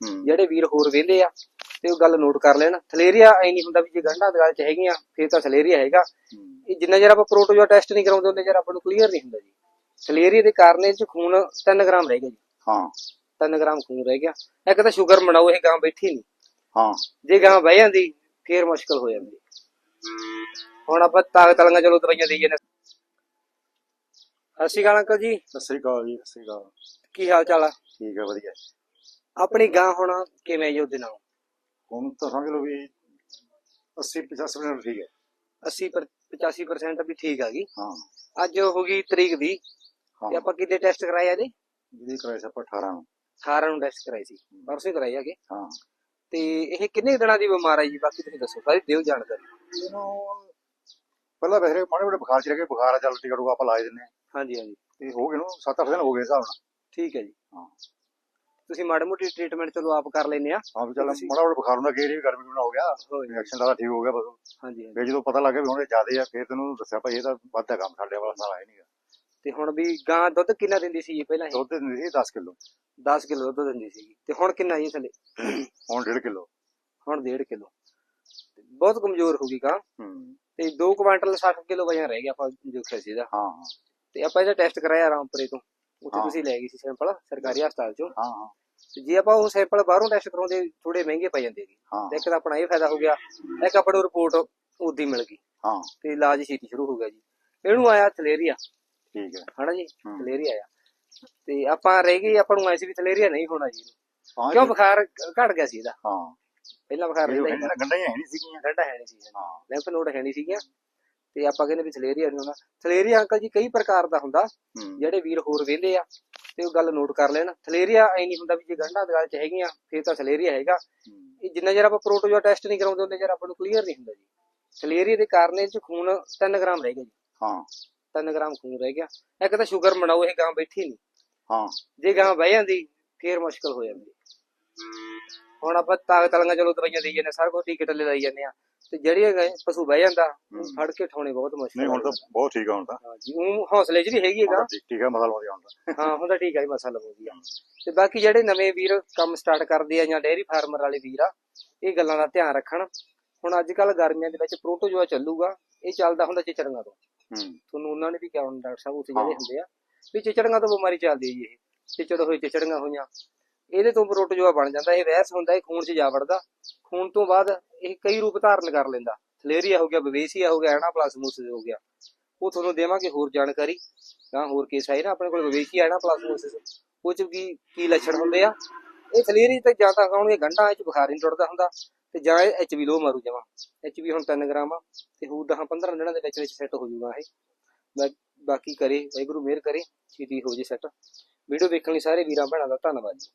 ਜਿਹੜੇ ਵੀਰ ਹੋਰ ਵੇਂਦੇ ਆ ਤੇ ਉਹ ਗੱਲ ਨੋਟ ਕਰ ਲੈਣ। ਥਲੇਰੀਆ ਐ ਨਹੀਂ ਹੁੰਦਾ ਵੀ ਜੇ ਗੰਢਾਂ ਦਗਾਲ ਚ ਹੈਗੀਆਂ ਫੇਰ ਤਾਂ ਥਲੇਰੀਆ ਹੈਗਾ। ਇਹ ਜਿੰਨਾ ਚਿਰ ਆਪਾਂ ਪ੍ਰੋਟੋਜੋਆ ਟੈਸਟ ਨਹੀਂ ਕਰਾਉਂਦੇ ਉਹਨੇ ਚਿਰ ਆਪਾਂ ਨੂੰ ਕਲੀਅਰ ਨਹੀਂ ਹੁੰਦਾ ਜੀ। ਥਲੇਰੀਆ ਦੇ ਕਾਰਨ ਇਹ ਚ ਖੂਨ 3 ਗ੍ਰਾਮ ਰਹਿ ਗਿਆ ਜੀ। ਹਾਂ। 3 ਗ੍ਰਾਮ ਖੂਨ ਰਹਿ ਗਿਆ। ਇੱਕ ਤਾਂ ਸ਼ੂਗਰ ਬਣਾਓ ਇਹ ਗਾਂ ਬੈਠੀ ਨਹੀਂ ਹਾਂ। ਜੇ ਗਾਂ ਬਹਿ ਜਾਂਦੀ ਫੇਰ ਮੁਸ਼ਕਲ ਹੋ ਜਾਂਦੀ। ਹੁਣ ਆਪਾਂ ਤਾਕਤ ਵਾਲੀਆਂ ਚਲੋ ਦਵਾਈਆਂ ਦੇਈਏ ਨੇ ਅਸੀਂ ਗਾਲਾਂ ਅੰਕਲ ਜੀ। ਸਤਿ ਸ੍ਰੀ ਅਕਾਲ ਜੀ ਸਤਿ ਸ੍ਰੀ ਅਕਾਲ। ਕੀ ਹਾਲ ਚਾਲ ਆ? ਠੀਕ ਹੈ ਵਧੀਆ। ਆਪਣੀ ਗਾਂ ਹੁਣ ਕਿਵੇਂ ਜੀ ਉਹਦੇ ਨਾਲ? ਹੁਣ ਤਾਂ ਸਮਝ ਲਓ ਵੀ 80 50 ਮਿੰਟ ਠੀਕ ਹੈ। 80 ਪਰ 85% ਵੀ ਠੀਕ ਆ ਗਈ। ਹਾਂ। ਅੱਜ ਹੋ ਗਈ ਤਰੀਕ ਦੀ ਹਾਂ। ਤੇ ਆਪਾਂ ਕਿਤੇ ਟੈਸਟ ਕਰਾਇਆ ਇਹਦੇ ਜਿਹਦੀ ਕਰਾਈ ਸੀ ਆਪਾਂ 18 ਨੂੰ। 18 ਨੂੰ ਟੈਸਟ ਕਰਾਈ ਸੀ। ਪਰਸੋਂ ਕਰਾਈ ਹੈਗੇ ਹਾਂ। ਤੇ ਇਹ ਕਿੰਨੇ ਦਿਨਾਂ ਦੀ ਬਿਮਾਰ ਹੈ ਜੀ? ਬਾਕੀ ਤੁਸੀਂ ਦੱਸੋ ਸਾਰੀ ਦਿਓ ਜਾਣਕਾਰੀ। ਇਹਨੂੰ ਪਹਿਲਾਂ ਵੈਸੇ ਮਾੜੇ ਮੋਟੇ ਬੁਖਾਰ ਚ ਰਹਿ ਕੇ ਬੁਖਾਰ ਆ ਚੱਲ ਉਹ ਆਪਾਂ ਲਾ ਹੀ ਦਿੰਦੇ ਹਾਂ। ਹਾਂਜੀ ਹਾਂਜੀ। ਤੇ ਹੋ ਗਏ ਨੂੰ 7-8 ਦਿਨ ਹੋ ਗਏ ਹਿਸਾਬ ਨਾਲ। ਠੀਕ ਹੈ ਜੀ। ਹਾਂ। ਤੁਸੀਂ ਮਾੜੀ ਮੋਟੀ ਟ੍ਰੀਟਮੈਂਟ ਚਲੋ ਆਪ ਕਰ ਲੈਨੇ ਆ। ਹਾਂ ਵੀ ਚੱਲ ਮਾੜਾ ਮੋਟਾ ਬੁਖਾਰ ਹੁੰਦਾ ਗੇਰੀ ਵੀ ਗਰਮੀ ਨਾਲ ਹੋ ਗਿਆ ਰਿਐਕਸ਼ਨ ਦਾ ਠੀਕ ਹੋ ਗਿਆ ਬਸ। ਹਾਂਜੀ ਫੇਰ ਜਦੋਂ ਪਤਾ ਲੱਗ ਗਿਆ ਵੀ ਹੁਣ ਇਹ ਜ਼ਿਆਦੇ ਆ ਫੇਰ ਤੈਨੂੰ ਦੱਸਿਆ ਭਾਈ ਇਹ ਤਾਂ ਵੱਧ ਹੈ ਕੰਮ ਸਾਡੇ ਵਾਲਾ ਸਾਲ ਆਇਆ ਨਹੀਂਗਾ ਤੇ ਹੁਣ ਵੀ ਗਾਂ ਦੁੱਧ ਕਿੰਨਾ ਦਿੰਦੀ ਸੀ ਪਹਿਲਾਂ ਇਹ? ਦੁੱਧ ਦਿੰਦੀ ਸੀ 10 ਕਿਲੋ। 10 ਕਿਲੋ ਦੁੱਧ ਦਿੰਦੀ ਸੀ ਤੇ ਹੁਣ ਕਿੰਨਾ ਜੀ ਥੱਲੇ? ਹੁਣ 1.5 ਕਿਲੋ। ਹੁਣ 1.5 ਕਿਲੋ। ਬਹੁਤ ਕਮਜ਼ੋਰ ਹੋ ਗਈ ਗਾਂ। ਹੂੰ। ਤੇ 2 ਕੁਆਂਟਲ 60 ਕਿਲੋ ਵਜਨ ਰਹਿ ਗਿਆ ਆਪਾਂ ਦੇਖਿਆ ਸੀ ਇਹਦਾ। ਹਾਂ। ਤੇ ਆਪਾਂ ਇਹਦਾ ਟੈਸਟ ਕਰਾਇਆ ਰਾਮਪੁਰੇ ਤੋਂ। ਉੱਥੇ ਹਾਂ। ਤੁਸੀਂ ਲੈ ਗਏ ਸੀ ਸੈਂਪਲ ਸਰਕਾਰੀ ਹਸਪਤਾਲ ਚੋਂ। ਹਾਂ ਹਾਂ। ਤੇ ਜੇ ਆਪਾਂ ਉਹ ਸੈਂਪਲ ਬਾਹਰੋਂ ਟੈਸਟ ਕਰਾਉਂਦੇ ਥੋੜੇ ਮਹਿੰਗੇ ਪੈ ਜਾਂਦੇ ਜੀ। ਹਾਂ। ਤੇ ਇੱਕ ਤਾਂ ਆਪਣਾ ਇਹ ਫਾਇਦਾ ਹੋ ਗਿਆ ਇੱਕ ਆਪਾਂ ਨੂੰ ਰਿਪੋਰਟ ਉਦੀ ਮਿਲ ਗਈ। ਹਾਂ। ਤੇ ਇਲਾਜ ਛੇਤੀ ਸ਼ੁਰੂ ਹੋ ਗਿਆ ਜੀ। ਇਹਨੂੰ ਆਇਆ ਥਲੇਰੀਆ। ਠੀਕ ਹੈ। ਹਨਾ ਜੀ। ਥਲੇਰੀਆ ਆਇਆ ਤੇ ਆਪਾਂ ਰਹਿ ਗਏ ਆਪਾਂ ਨੂੰ ਐਸੀ ਵੀ ਥਲੇਰੀਆ ਨਹੀਂ ਹੋਣਾ ਜੀ। ਹਾਂ ਕਿਉਂ ਬੁਖਾਰ ਘਟ ਗਿਆ ਸੀ ਇਹਦਾ? ਹਾਂ। ਪਹਿਲਾਂ ਬੁਖਾਰ ਇਹ ਰਹਿੰਦਾ ਨਾ ਗੰਢਾਂ ਹੀ ਹੈ ਨਹੀਂ ਸੀਗੀਆਂ। ਗੰਢਾ ਹੈ ਨਹੀਂ ਸੀ। ਹਾਂ। ਲੈਂਫ ਨੋਡ ਹੈ ਨਹੀਂ ਸੀਗੀਆਂ। ਤੇ ਆਪਾਂ ਕਹਿੰਦੇ ਵੀ ਥਲੇਰੀਆ ਨਹੀਂ ਹੁੰਦਾ। ਥਲੇਰੀਆ ਅੰਕਲ ਜੀ ਕਈ ਪ੍ਰਕਾਰ ਦਾ ਹੁੰਦਾ। ਜਿਹੜੇ ਵੀਰ ਹੋਰ ਵੇਂਦੇ ਆ ਤੇ ਉਹ ਗੱਲ ਨੋਟ ਕਰ ਲੈਣ। ਥਲੇਰੀਆ ਐ ਨਹੀਂ ਹੁੰਦਾ ਵੀ ਜੇ ਗੰਢਾਂ ਦਗਾਲ ਚ ਹੈਗੀਆਂ ਫੇਰ ਤਾਂ ਥਲੇਰੀਆ ਹੈਗਾ। ਇਹ ਜਿੰਨਾ ਚਿਰ ਆਪਾਂ ਪ੍ਰੋਟੋਜੋਆ ਟੈਸਟ ਨਹੀਂ ਕਰਾਉਂਦੇ ਉਹਨੇ ਚਿਰ ਆਪਾਂ ਨੂੰ ਕਲੀਅਰ ਨਹੀਂ ਹੁੰਦਾ ਜੀ। ਥਲੇਰੀਆ ਦੇ ਕਾਰਨ ਇਹ ਚ ਖੂਨ 3 ਗ੍ਰਾਮ ਰਹਿ ਗਿਆ ਜੀ। ਹਾਂ। 3 ਗ੍ਰਾਮ ਖੂਨ ਰਹਿ ਗਿਆ। ਇੱਕ ਤਾਂ ਸ਼ੂਗਰ ਬਣਾਓ ਇਹ ਗਾਂ ਬੈਠੀ ਨਹੀਂ। ਹਾਂ। ਜੇ ਗਾਂ ਬਹਿ ਜਾਂਦੀ ਫੇਰ ਮੁਸ਼ਕਲ ਹੋ ਜਾਂਦੀ। ਹੁਣ ਆਪਾਂ ਤਾਕਤ ਵਾਲੀਆਂ ਚਲੋ ਦਵਾਈਆਂ ਦੇਈ ਜਾਂਦੇ ਸਾਰਾ ਕੁਝ ਟੀਕੇ ਟੱਲੇ ਲਾਈ ਜਾਂਦੇ ਆ ਤੇ ਜਿਹੜੀਆਂ ਗਾਂ ਪਸ਼ੂ ਬਹਿ ਜਾਂਦਾ ਉਹ ਹੂੰ। ਫੜ ਕੇ ਠਾਉਣੇ ਬਹੁਤ ਮੁਸ਼ਕਲ ਨਹੀਂ ਹੁਣ ਤਾਂ ਬਹੁਤ ਠੀਕ ਆ ਹੁਣ ਤਾਂ। ਹਾਂ ਜੀ ਉਹ ਹੌਸਲੇ ਵੀ ਹੈਗੀ ਹੈਗਾ। ਠੀਕ ਠੀਕ ਆ ਮਸਲ ਵਧੀਆ ਹੁਣ ਤਾਂ ਹਾਂ ਹੁੰਦਾ ਠੀਕ ਹੈ ਜੀ ਮਸਾ ਲਵੋਗੀ ਤੇ ਬਾਕੀ ਜਿਹੜੇ ਨਵੇਂ ਵੀਰ ਕੰਮ ਸਟਾਰਟ ਕਰਦੇ ਆ ਜਾਂ ਡੇਅਰੀ ਫਾਰਮਰ ਵਾਲੇ ਵੀਰ ਆ ਇਹ ਗੱਲਾਂ ਦਾ ਧਿਆਨ ਰੱਖਣ। ਹੁਣ ਅੱਜ ਕੱਲ ਗਰਮੀਆਂ ਦੇ ਵਿੱਚ ਪ੍ਰੋਟੋਜੋਆ ਚੱਲੂਗਾ ਇਹ ਚੱਲਦਾ ਹੁੰਦਾ ਚਿਚੜੀਆਂ ਤੋਂ। ਹੂੰ। ਤੁਹਾਨੂੰ ਉਹਨਾਂ ਨੇ ਵੀ ਕਿਹਾ ਹੁਣ ਡਾਕਟਰ ਸਾਹਿਬ ਉੱਥੇ। ਜਿਹੜੇ ਹੁੰਦੇ ਆ ਵੀ ਚਿਚੜੀਆਂ ਤੋਂ ਬਿਮਾਰੀ ਚੱਲਦੀ ਹੈ ਜੀ ਇਹ। ਚਿਚੜ ਹੋਈ ਚਿਚੜੀਆਂ ਹੋਈਆਂ। ਇਹਦੇ ਤੋਂ ਪ੍ਰੋਟੋਜੋਆ ਬਣ ਜਾਂਦਾ ਇਹ ਵੈਰਸ ਹੁੰਦਾ ਇਹ ਖੂਨ 'ਚ ਜਾ ਵੜਦਾ। ਖੂਨ ਤੋਂ ਬਾਅਦ ਇਹ ਕਈ ਰੂਪ ਧਾਰਨ ਕਰ ਲੈਂਦਾ। ਥਲੇਰੀਆ ਹੋ ਗਿਆ ਬਵੇਸੀਆ ਹੋ ਗਿਆ ਐਨਾਪਲਾਸਮੋਸਿਸ ਹੋ ਗਿਆ। ਉਹ ਤੁਹਾਨੂੰ ਦੇਵਾਂਗੇ ਹੋਰ ਜਾਣਕਾਰੀ। ਤਾਂ ਹੋਰ ਕੇਸ ਆਏ ਨਾ ਆਪਣੇ ਕੋਲ ਬਵੇਸੀਆ ਐਨਾਪਲਾਸਮੋਸਿਸ ਉਹ ਚ ਕੀ ਕੀ ਲੱਛਣ ਹੁੰਦੇ ਆ? ਇਹ ਥਲੇਰੀ ਤੇ ਜਾਂ ਤਾਂ ਕਹੋਗੇ ਗੰਢਾਂ, ਇਹ ਚ ਬੁਖਾਰ ਨਹੀਂ ਟੁੱਟਦਾ ਹੁੰਦਾ। ਤੇ ਜਾਂ ਇਹ ਐਚਬੀ ਲੋ ਮਾਰੂ ਜਮਾ। ਐਚਬੀ ਹੁਣ 3 ਗ੍ਰਾਮ ਆ। ਤੇ ਹੂ 10 15 ਦਿਨਾਂ ਦੇ ਵਿੱਚ ਵਿੱਚ ਸੈੱਟ ਹੋ ਜਾਊਗਾ ਇਹ। ਬਾਕੀ ਕਰੇ, ਵਾਹਿਗੁਰੂ ਮਿਹਰ ਕਰੇ, ਛੇਤੀ ਹੋ ਜੇ ਸੈੱਟ ਵੀਡੀਓ ਦੇਖਣ ਲਈ ਸਾਰੇ ਵੀਰਾਂ, ਭੈਣਾਂ ਦਾ ਧੰਨਵਾਦ ਜੀ।